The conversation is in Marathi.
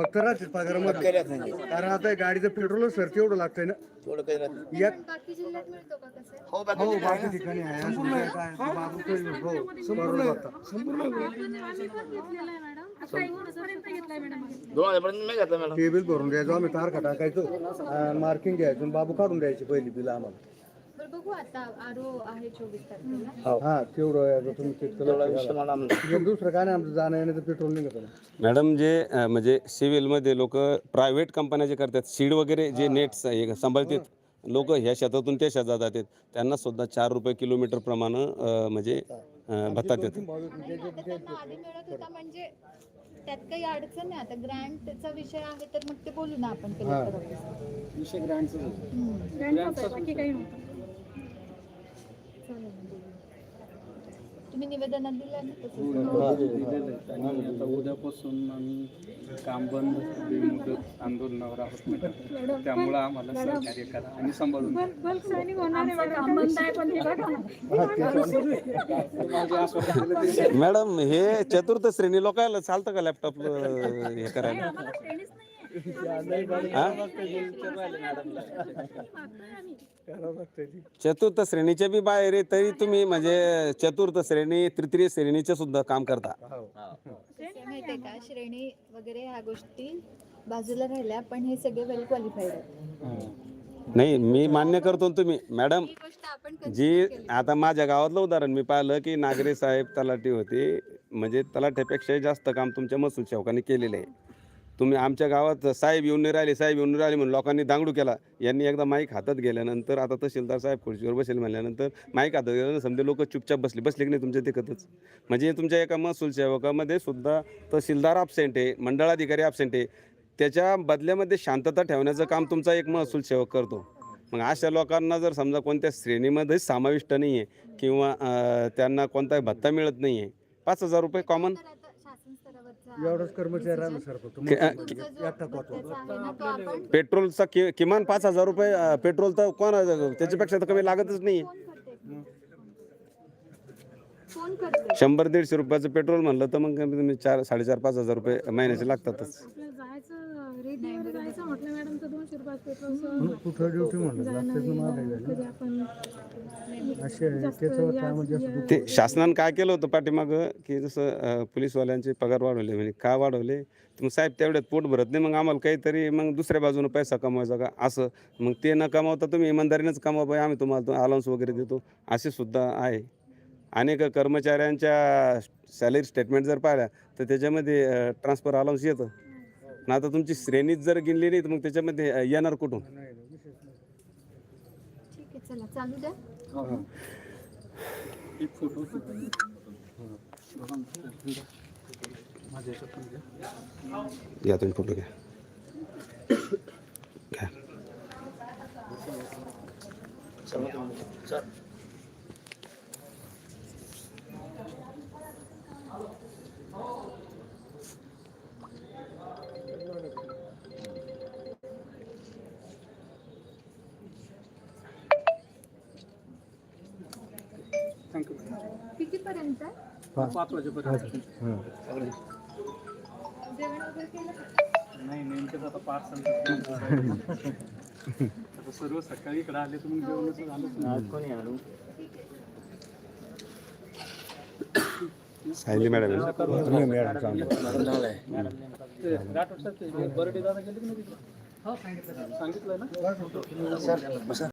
फक्त राहते नाही कारण आता हे गाडीचं पेट्रोल सर एवढं लागतंय ना. तेवढं काही राहत नाही. एक पण बाकी जिल्ह्यात मिळतो का कसं? हो हो बाकी बाकी ठिकाणी आहे. बाबू हो बरोबर होता. दोन हजारपर्यंत मी घेतला मॅडम. ते बिल भरून द्यायचो आम्ही तारखा टाकायचो मार्किंग घ्यायचो आणि बाबू काढून द्यायची पहिली बिल आम्हाला. बघू आता आरो आहे चोवीस तारखेला. हा. तेवढं आहे, आता तुम्ही check तेवढा करा. विषय मला आमचा. एक दुसरं काय नाही आमचं जाणं येण्याचं पेट्रोल निघत ना. मॅडम जे अ, म्हणजे सिव्हिलमध्ये लोक प्रायव्हेट कंपन्या जे करतात सीड वगैरे जे नेट्स हे सांभाळतात लोक ह्या शेतातून त्या शेतात जातात. त्यांना सुद्धा चार रुपये किलोमीटर प्रमाणे अ, म्हणजे अ, भत्ता देतात. नाही, आता त्यांना आधी मिळत होता म्हणजे त्यात काही अडचण नाही. आता ग्रँटचा विषय आहे तर मग ते बोलू ना आपण कलेक्टर. विषय ग्रँडचा हम्म. चालेल. तुम्ही निवेदनात दिलं ना तसं आणि आता उद्यापासून आम्ही काम बंद बेमुदत आंदोलनावर आहोत मॅडम. त्यामुळं आम्हाला सहकार्य करा आणि सांभाळून मॅडम. हे चतुर्थ श्रेणी लोकांना चालतं का लॅपटॉप हे करायला? हा? चतुर्थ श्रेणीच्या बी बाहेर आहे तरी तुम्ही म्हणजे चतुर्थ श्रेणी तृतीय श्रेणीचे सुद्धा काम करता. कसं माहितीये का श्रेणी वगैरे ह्या गोष्टी बाजूला राहिल्या पण हे सगळे वेल क्वालिफाईड आहेत. नाही मी मान्य करतो तुम्ही. मॅडम ही गोष्ट आपण जी आता माझ्या गावातलं उदाहरण मी पाहिलं की नागरे साहेब तलाठी होते. म्हणजे तलाठ्यापेक्षाही जास्त काम तुमच्या महसूल सेवकांनी केलेलं आहे. तुम्ही आमच्या गावात साहेब येऊन नाही राहिले साहेब येऊन नाही राहिले म्हणून लोकांनी दांगडू केला. यांनी एकदा माईक हातात गेल्यानंतर आता तहसीलदार साहेब खुर्चीवर बसेल म्हणल्यानंतर माईक हातात गेल्यानंतर समजे लोक चुपचाप बसले. बसले की नाही तुमच्या तिकतच म्हणजे तुमच्या एका महसूल सेवकामध्ये सुद्धा तहसीलदार ॲबसेंट आहे मंडळाधिकारी ॲबसेंट आहे. त्याच्या बदल्यामध्ये शांतता ठेवण्याचं काम तुमचा एक महसूल सेवक करतो. मग अशा लोकांना जर समजा कोणत्या श्रेणीमध्ये समाविष्ट नाही आहे किंवा त्यांना कोणताही भत्ता मिळत नाही आहे पाच हजार रुपये कॉमन तर आता शासन स्तरावरचा एवढंच फक्त पेट्रोलचा कि किमान पाच हजार रुपये अं, पेट्रोल तर कोण त्याच्यापेक्षा तर कमी लागतच नाही. फोन करते शंभर दीडशे रुपयाचं पेट्रोल म्हणलं तर मग कमीत कमी चार साडेचार पाच हजार रुपये महिन्याचे लागतातच. जायचं म्हटलं मॅडम तर दोनशे पेट्रोल कुठं ड्युटी म्हणलं आपण म्हणजे ते शासनानं काय केलं होतं पाठीमागं? की जसं पोलीसवाल्यांचे पगार वाढवले म्हणजे का वाढवले? तर मग साहेब तेवढ्यात पोट भरत नाही मग आम्हाला काहीतरी मग दुसऱ्या बाजूने पैसा कमवायचा का? असं. मग ते न कमावता तुम्ही इमानदारीनंच कमावा बाई. आम्ही तुम्हाला अलाउन्स वगैरे देतो. असे सुद्धा आहे. अनेक कर्मचाऱ्यांच्या सॅलरी स्टेटमेंट जर पाहिल्या तर त्याच्यामध्ये ट्रान्सफर अलाउन्स येतं. पण आता तुमची श्रेणीच जर गिनली नाही तर मग त्याच्यामध्ये येणार कुठून? ठीक आहे चला चालू द्या. एक फ़ोटो. या तुम्ही फ़ोटो घ्या. घ्या. कितीपर्यंत आहे? पाच. वाजेपर्यंत. जेवण वगैरे केलं का? नाही नेमकंच आता पार्सल आता सर्व सकाळी इकडे आले तुम्ही जेवणाचं झालं? कोणी आलो सायली मॅडम. आहे. तुम्ही मॅडम. सांगा. राठोड साहेब बर्डे दादा गेले की नाही तिकडे? सांगितलं ना?